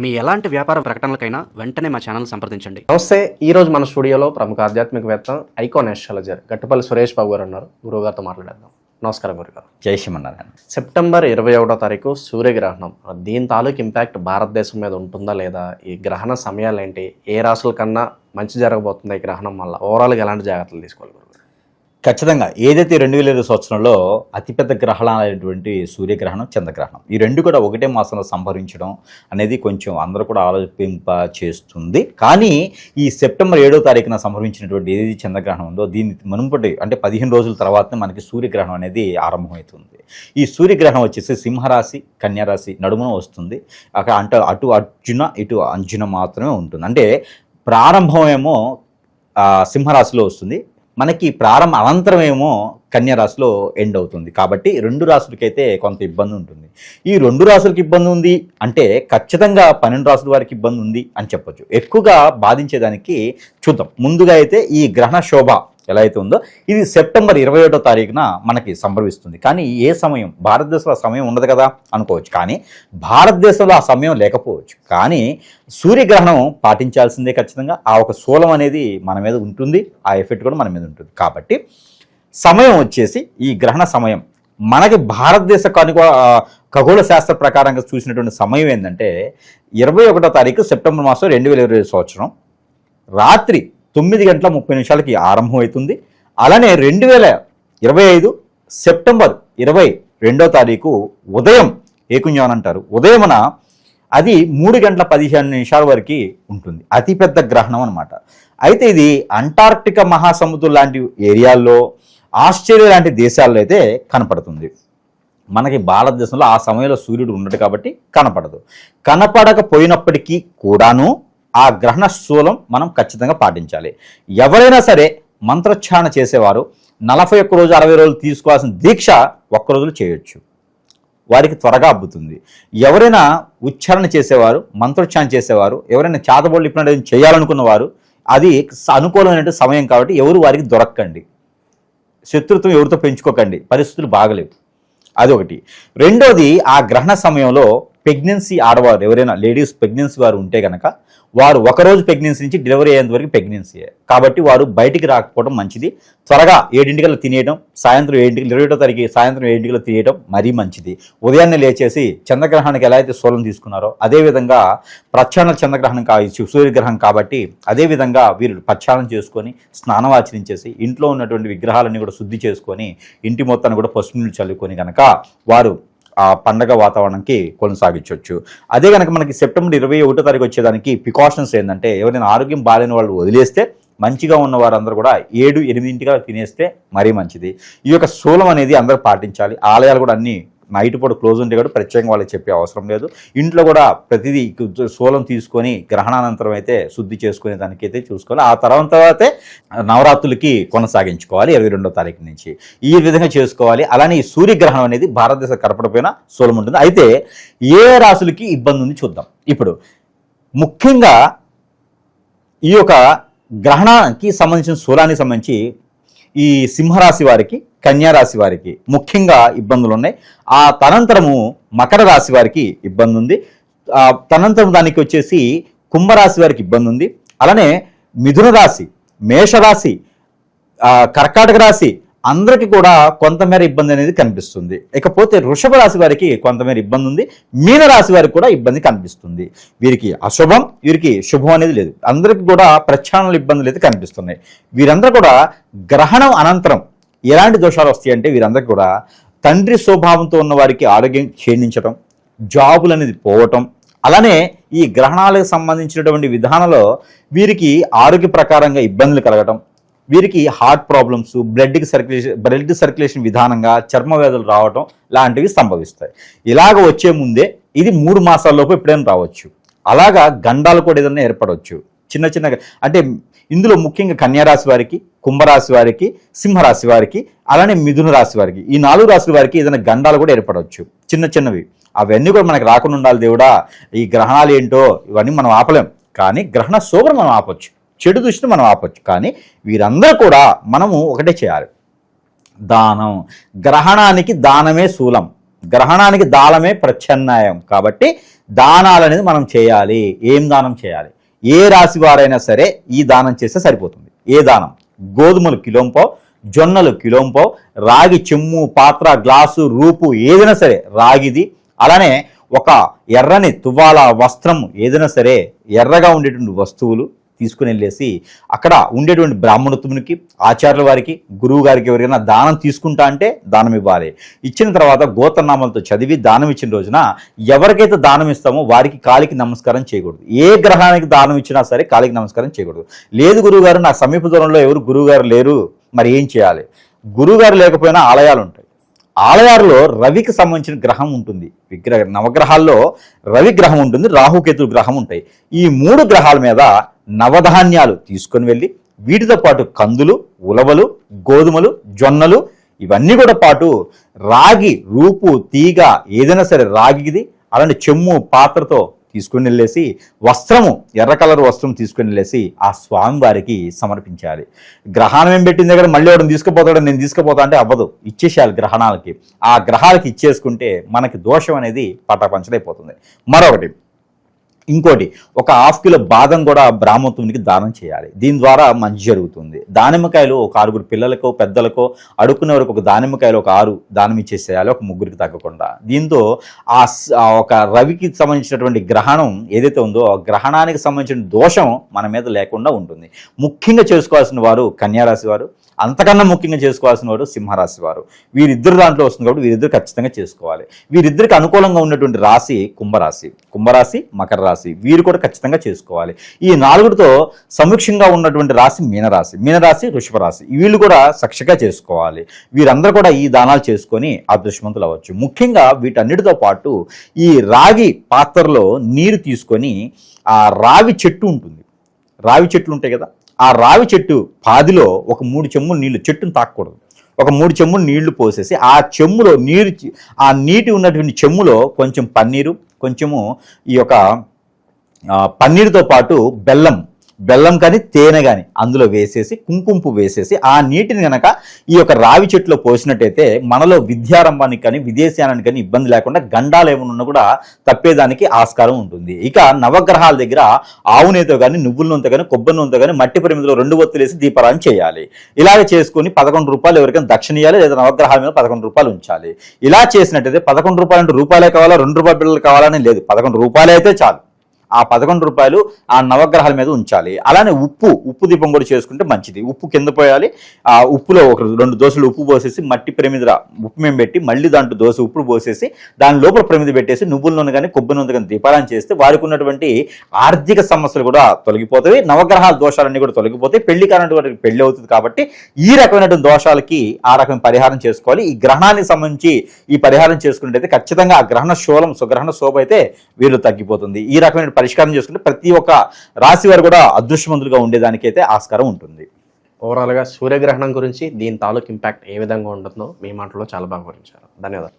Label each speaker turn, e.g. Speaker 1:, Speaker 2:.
Speaker 1: మీ ఎలాంటి వ్యాపార ప్రకటనలకైనా వెంటనే మా ఛానల్ సంప్రదించండి.
Speaker 2: నమస్తే ఈ రోజు మన స్టూడియోలో ప్రముఖ ఆధ్యాత్మికవేత్త ఐకాన్ ఎస్ట్రాలజర్ గట్టుపల్లి సురేష్ బాబు గారు ఉన్నారు. గురువుగారితో మాట్లాడేద్దాం. నమస్కారం గురుగారు.
Speaker 3: జై శ్రీమన్నారాయణ.
Speaker 2: సెప్టెంబర్ ఇరవై ఒకటో తారీఖు సూర్యగ్రహణం. దీని తాలూకు ఇంపాక్ట్ భారతదేశం మీద ఉంటుందా లేదా? ఈ గ్రహణ సమయాలు ఏంటి? ఏ రాసుల కన్నా మంచి జరగబోతుంది ఈ గ్రహణం? వల్ల ఓవరాల్గా ఎలాంటి జాగ్రత్తలు తీసుకోవాలి గురుగారు?
Speaker 3: ఖచ్చితంగా ఏదైతే రెండు వేల ఇరవై సంవత్సరంలో అతిపెద్ద గ్రహణమైనటువంటి సూర్యగ్రహణం చంద్రగ్రహణం ఈ రెండు కూడా ఒకటే మాసంలో సంభవించడం అనేది కొంచెం అందరూ కూడా ఆలోచింప చేస్తుంది. కానీ ఈ సెప్టెంబర్ ఏడో తారీఖున సంభవించినటువంటి ఏది చంద్రగ్రహణం ఉందో దీని మునుపటి అంటే పదిహేను రోజుల తర్వాతనే మనకి సూర్యగ్రహణం అనేది ఆరంభమవుతుంది. ఈ సూర్యగ్రహణం వచ్చేసి సింహరాశి కన్యారాశి నడుమున వస్తుంది. అక్కడ అంటే అటు అర్జున ఇటు అంజున మాత్రమే ఉంటుంది. అంటే ప్రారంభమేమో సింహరాశిలో వస్తుంది. మనకి ప్రారంభ అనంతరమేమో కన్యా రాశిలో ఎండ్ అవుతుంది. కాబట్టి రెండు రాసులకైతే కొంత ఇబ్బంది ఉంటుంది. ఈ రెండు రాసులకి ఇబ్బంది ఉంది అంటే ఖచ్చితంగా పన్నెండు రాసుల వారికి ఇబ్బంది ఉంది అని చెప్పొచ్చు. ఎక్కువగా బాధించేదానికి చూద్దాం. ముందుగా అయితే ఈ గ్రహణ శోభ ఎలా అయితే ఉందో ఇది సెప్టెంబర్ ఇరవై ఒకటో తారీఖున మనకి సంభవిస్తుంది. కానీ ఏ సమయం? భారతదేశంలో ఆ సమయం ఉండదు కదా అనుకోవచ్చు. కానీ భారతదేశంలో ఆ సమయం లేకపోవచ్చు. కానీ సూర్యగ్రహణం పాటించాల్సిందే ఖచ్చితంగా. ఆ ఒక శూలం అనేది మన మీద ఉంటుంది. ఆ ఎఫెక్ట్ కూడా మన మీద ఉంటుంది. కాబట్టి సమయం వచ్చేసి ఈ గ్రహణ సమయం. మనకి భారతదేశ కనుగో ఖగోళ శాస్త్ర ప్రకారంగా చూసినటువంటి సమయం ఏంటంటే ఇరవై ఒకటో తారీఖు సెప్టెంబర్ మాసం రెండు వేల ఇరవై సంవత్సరం. రాత్రి తొమ్మిది గంటల ముప్పై నిమిషాలకి ఆరంభమవుతుంది. అలానే రెండు వేల ఇరవై ఐదు సెప్టెంబర్ ఇరవై రెండో తారీఖు ఉదయం ఏకుంజాన్ అంటారు ఉదయమున అది మూడు గంటల పదిహేను నిమిషాల వరకు ఉంటుంది. అతిపెద్ద గ్రహణం అనమాట అయితే ఇది అంటార్క్టిక మహాసముద్రం లాంటి ఏరియాల్లో ఆస్ట్రేలియా లాంటి దేశాల్లో అయితే కనపడుతుంది. మనకి భారతదేశంలో ఆ సమయంలో సూర్యుడు ఉండడు కాబట్టి కనపడదు. కనపడకపోయినప్పటికీ కూడాను ఆ గ్రహణ స్థూలం మనం ఖచ్చితంగా పాటించాలి. ఎవరైనా సరే మంత్రోచ్చారణ చేసేవారు నలభై ఒక్క రోజు అరవై రోజులు తీసుకోవాల్సిన దీక్ష ఒక్క రోజులు చేయొచ్చు. వారికి త్వరగా అబ్బుతుంది. ఎవరైనా ఉచ్చారణ చేసేవారు మంత్రోచ్చారణ చేసేవారు ఎవరైనా చేతబోళ్ళు ఇప్పుడు చేయాలనుకున్న వారు అది అనుకూలమైన సమయం కాబట్టి ఎవరు వారికి దొరక్కండి. శత్రుత్వం ఎవరితో పెంచుకోకండి. పరిస్థితులు బాగలేవు. అదొకటి. రెండోది ఆ గ్రహణ సమయంలో ప్రెగ్నెన్సీ ఆడవారు ఎవరైనా లేడీస్ ప్రెగ్నెన్సీ వారు ఉంటే కనుక వారు ఒకరోజు ప్రెగ్నెన్సీ నుంచి డెలివరీ అయ్యేంత వరకు ప్రెగ్నెన్సీ కాబట్టి వారు బయటికి రాకపోవడం మంచిది. త్వరగా ఏడింటికల్లా తినేయడం సాయంత్రం ఏడింటికి ఇరవై ఒకటో తారీఖు సాయంత్రం ఏడింటికల్లా తినేయడం మరీ మంచిది. ఉదయాన్నే లేచేసి చంద్రగ్రహణానికి ఎలా అయితే సోలం తీసుకున్నారో అదేవిధంగా ప్రచ్ఛాన చంద్రగ్రహణం కా సూర్యగ్రహం కాబట్టి అదేవిధంగా వీరు ప్రచ్ఛానం చేసుకొని స్నానం ఆచరించేసి ఇంట్లో ఉన్నటువంటి విగ్రహాలన్నీ కూడా శుద్ధి చేసుకొని ఇంటి మొత్తాన్ని కూడా పసుపు నీళ్ళు చల్లుకొని కనుక వారు ఆ పండగ వాతావరణంకి కొనసాగించవచ్చు అదే కనుక మనకి సెప్టెంబర్ ఇరవై ఒకటో తారీఖు వచ్చేదానికి ప్రికాషన్స్ ఏంటంటే ఎవరైనా ఆరోగ్యం బాగాలేని వాళ్ళు వదిలేస్తే మంచిగా ఉన్న వారందరూ కూడా ఏడు ఎనిమిదింటిగా తినేస్తే మరీ మంచిది. ఈ యొక్క శూలం అనేది అందరూ పాటించాలి. ఆలయాలు కూడా అన్నీ నైట్ పూట క్లోజ్ ఉంటే కూడా ప్రత్యేకంగా వాళ్ళకి చెప్పే అవసరం లేదు. ఇంట్లో కూడా ప్రతిదీ శూలం తీసుకొని గ్రహణానంతరం అయితే శుద్ధి చేసుకునే దానికైతే చూసుకోవాలి. ఆ తర్వాత తర్వాతే నవరాత్రులకి కొనసాగించుకోవాలి ఇరవై రెండో తారీఖు నుంచి. ఈ విధంగా చేసుకోవాలి. అలానే ఈ సూర్యగ్రహణం అనేది భారతదేశ కనపడపోయిన శూలం ఉంటుంది. అయితే ఏ రాశులకి ఇబ్బంది ఉంది చూద్దాం. ఇప్పుడు ముఖ్యంగా ఈ యొక్క గ్రహణానికి సంబంధించిన శూలానికి సంబంధించి ఈ సింహరాశి వారికి కన్యారాశి వారికి ముఖ్యంగా ఇబ్బందులు ఉన్నాయి ఆ తనంతరము మకర రాశి వారికి ఇబ్బంది ఉంది తనంతరం దానికి వచ్చేసి కుంభరాశి వారికి ఇబ్బంది ఉంది అలానే మిథున రాశి మేషరాశి కర్కాటక రాశి అందరికీ కూడా కొంతమేర ఇబ్బంది అనేది కనిపిస్తుంది. ఇకపోతే వృషభ రాశి వారికి కొంతమేర ఇబ్బంది ఉంది మీన రాశి వారికి కూడా ఇబ్బంది కనిపిస్తుంది. వీరికి అశుభం వీరికి శుభం అనేది లేదు. అందరికీ కూడా ప్రచ్ఛానల ఇబ్బందులు అయితే కనిపిస్తున్నాయి. వీరందరూ కూడా గ్రహణం అనంతరం ఎలాంటి దోషాలు వస్తాయి అంటే వీరందరికీ కూడా తండ్రి స్వభావంతో ఉన్న వారికి ఆరోగ్యం క్షీణించడం జాబులు అనేది పోవటం అలానే ఈ గ్రహణాలకు సంబంధించినటువంటి విధానంలో వీరికి ఆరోగ్య ప్రకారంగా ఇబ్బందులు కలగటం వీరికి హార్ట్ ప్రాబ్లమ్స్ బ్లడ్కి సర్క్యులేషన్ బ్లడ్ సర్క్యులేషన్ విధానంగా చర్మ వ్యాధులు రావటం లాంటివి సంభవిస్తాయి. ఇలాగ వచ్చే ముందే ఇది మూడు మాసాల్లోపు ఎప్పుడైనా రావచ్చు. అలాగా గండాలు కూడా ఏదైనా ఏర్పడవచ్చు. చిన్న చిన్న అంటే ఇందులో ముఖ్యంగా కన్యారాశి వారికి కుంభరాశి వారికి సింహరాశి వారికి అలానే మిథున రాశి వారికి. ఈ నాలుగు రాశుల వారికి ఏదైనా గండాలు కూడా ఏర్పడవచ్చు. చిన్న చిన్నవి. అవన్నీ కూడా మనకు రాకుండా ఉండాలి దేవుడా. ఈ గ్రహణాలు ఏంటో ఇవన్నీ మనం ఆపలేం. కానీ గ్రహణ శోభను మనం ఆపొచ్చు. చెడు దృష్టిని మనం ఆపొచ్చు. కానీ వీరందరూ కూడా మనము ఒకటే చేయాలి. దానం. గ్రహణానికి దానమే శూలం. గ్రహణానికి దానమే ప్రత్యామ్నాయం. కాబట్టి దానాలు అనేది మనం చేయాలి. ఏం దానం చేయాలి? ఏ రాశి వారైనా సరే ఈ దానం చేస్తే సరిపోతుంది. ఏ దానం? గోధుమలు కిలోంపావు జొన్నలు కిలోంపావు రాగి చెమ్ము పాత్ర గ్లాసు రూపు ఏదైనా సరే రాగిది. అలానే ఒక ఎర్రని తువ్వాల వస్త్రం ఏదైనా సరే ఎర్రగా ఉండేటువంటి వస్తువులు. తీసుకుని వెళ్ళేసి అక్కడ ఉండేటువంటి బ్రాహ్మణోత్తమునికి ఆచార్యుల వారికి గురువు గారికి ఎవరికైనా దానం తీసుకుంటా అంటే దానం ఇవ్వాలి. ఇచ్చిన తర్వాత గోత్రనామాలతో చదివి దానం ఇచ్చిన రోజున ఎవరికైతే దానం ఇస్తామో వారికి కాలికి నమస్కారం చేయకూడదు. ఏ గ్రహానికి దానం ఇచ్చినా సరే కాలికి నమస్కారం చేయకూడదు. లేదు గురువుగారు నా సమీప దూరంలో ఎవరు గురువుగారు లేరు మరి ఏం చేయాలి? గురువుగారు లేకపోయినా ఆలయాలు ఉంటాయి ఆలయాల్లో రవికి సంబంధించిన గ్రహం ఉంటుంది. విగ్రహ నవగ్రహాల్లో రవి గ్రహం ఉంటుంది రాహుకేతు గ్రహం ఉంటాయి. ఈ మూడు గ్రహాల మీద నవధాన్యాలు తీసుకొని వెళ్ళి వీటితో పాటు కందులు ఉలవలు గోధుమలు జొన్నలు ఇవన్నీ కూడా పాటు రాగి రూపు తీగ ఏదైనా సరే రాగిది అలాంటి చెమ్ము పాత్రతో తీసుకుని వెళ్ళేసి వస్త్రము ఎర్ర కలర్ వస్త్రం తీసుకుని వెళ్ళేసి ఆ స్వామివారికి సమర్పించాలి. గ్రహణం ఏం పెట్టిన దగ్గర? మళ్ళీ ఎవరిని తీసుకుపోతాడో నేను తీసుకుపోతా అంటే అవ్వదు. ఇచ్చేసేయాలి గ్రహణాలకి. ఆ గ్రహాలకి ఇచ్చేసుకుంటే మనకి దోషం అనేది పటాపంచలైపోతుంది. మరొకటి ఇంకోటి ఒక హాఫ్ కిలో బాదం కూడా బ్రాహ్మణునికి దానం చేయాలి. దీని ద్వారా మంచి జరుగుతుంది. దానిమ్మకాయలు ఒక ఆరుగురు పిల్లలకో పెద్దలకో అడుక్కునే వరకు ఒక దానిమ్మకాయలు ఒక ఆరు దానం ఇచ్చేసేయాలి ఒక ముగ్గురికి తగ్గకుండా. దీంతో ఆ ఆ ఒక రవికి సంబంధించినటువంటి గ్రహణం ఏదైతే ఉందో ఆ గ్రహణానికి సంబంధించిన దోషం మన మీద లేకుండా ఉంటుంది. ముఖ్యంగా చేసుకోవాల్సిన వారు కన్యారాశి వారు అంతకన్నా ముఖ్యంగా చేసుకోవాల్సిన వారు సింహరాశి వారు వీరిద్దరు దాంట్లో వస్తుంది కాబట్టి వీరిద్దరు ఖచ్చితంగా చేసుకోవాలి. వీరిద్దరికి అనుకూలంగా ఉన్నటువంటి రాశి కుంభరాశి. కుంభరాశి మకర రాశి. వీరు కూడా ఖచ్చితంగా చేసుకోవాలి. ఈ నాలుగుతో సమీక్షంగా ఉన్నటువంటి రాశి మీనరాశి. మీనరాశి వృషభ రాశి. వీళ్ళు కూడా సక్షగా చేసుకోవాలి. వీరందరూ కూడా ఈ దానాలు చేసుకొని అదృష్టవంతులు అవ్వచ్చు. ముఖ్యంగా వీటన్నిటితో పాటు ఈ రాగి పాత్రలో నీరు తీసుకొని ఆ రావి చెట్టు ఉంటుంది. రావి చెట్లు ఉంటాయి కదా? ఆ రావి చెట్టు పాదిలో ఒక మూడు చెమ్ములు నీళ్ళు చెట్టును తాకూడదు ఒక మూడు చెమ్ములు నీళ్ళు పోసేసి ఆ చెమ్ములో నీరు ఆ నీటి ఉన్నటువంటి చెమ్ములో కొంచెం పన్నీరు కొంచెము ఈ యొక్క పన్నీరుతో పాటు బెల్లం బెల్లం కానీ తేనె కానీ అందులో వేసేసి కుంకుమ వేసేసి ఆ నీటిని కనుక ఈ యొక్క రావి చెట్టులో పోసినట్టయితే మనలో విద్యారంభానికి కానీ విదేశానికి కానీ ఇబ్బంది లేకుండా గండాలు ఏమైనా ఉన్నా కూడా తప్పేదానికి ఆస్కారం ఉంటుంది. ఇక నవగ్రహాల దగ్గర ఆవు నేతో కానీ నువ్వుల నూనెతో కానీ కొబ్బరి నూనెతో కానీ మట్టి పరిమితిలో రెండు ఒత్తులు వేసి చేయాలి. ఇలాగ చేసుకుని పదకొండు రూపాయలు ఎవరికైనా దక్షిణ ఇవ్వాలి లేదా నవగ్రహాల మీద పదకొండు రూపాయలు ఉంచాలి. ఇలా చేసినట్టయితే పదకొండు రూపాయలు అంటే రూపాయలే కావాలా రెండు రూపాయల బిళ్ళలు కావాలని లేదు. పదకొండు రూపాయలే అయితే చాలు. ఆ పదకొండు రూపాయలు ఆ నవగ్రహాల మీద ఉంచాలి. అలానే ఉప్పు ఉప్పు దీపం కూడా చేసుకుంటే మంచిది. ఉప్పు కింద పోయాలి. ఆ ఉప్పులో ఒక రెండు దోశలు ఉప్పు పోసేసి మట్టి ప్రమిద ఉప్పు మేము పెట్టి మళ్ళీ దాంట్లో దోశ ఉప్పు పోసేసి దాని లోపల ప్రమిద పెట్టేసి నువ్వుల నూనె కానీ కొబ్బరి నూనె కానీ దీపారాయణ చేస్తే వారికి ఉన్నటువంటి ఆర్థిక సమస్యలు కూడా తొలగిపోతాయి. నవగ్రహాల దోషాలన్నీ కూడా తొలగిపోతాయి. పెళ్ళి కానటువంటి పెళ్ళి అవుతుంది కాబట్టి ఈ రకమైనటువంటి దోషాలకి ఆ రకమైన పరిహారం చేసుకోవాలి. ఈ గ్రహణానికి సంబంధించి ఈ పరిహారం చేసుకున్నట్టయితే ఖచ్చితంగా ఆ గ్రహణ శోలం సుగ్రహణ శోభ అయితే వీరు తగ్గిపోతుంది. ఈ రకమైన పరిష్కారం చేసుకుంటే ప్రతి ఒక్క రాశి వారు కూడా అదృష్టవంతులుగా ఉండేదానికైతే ఆస్కారం ఉంటుంది.
Speaker 2: ఓవరాల్గా సూర్యగ్రహణం గురించి దీని తాలూకు ఇంపాక్ట్ ఏ విధంగా ఉంటుందో మీ మాటలో చాలా బాగా వివరించారు. ధన్యవాదాలు.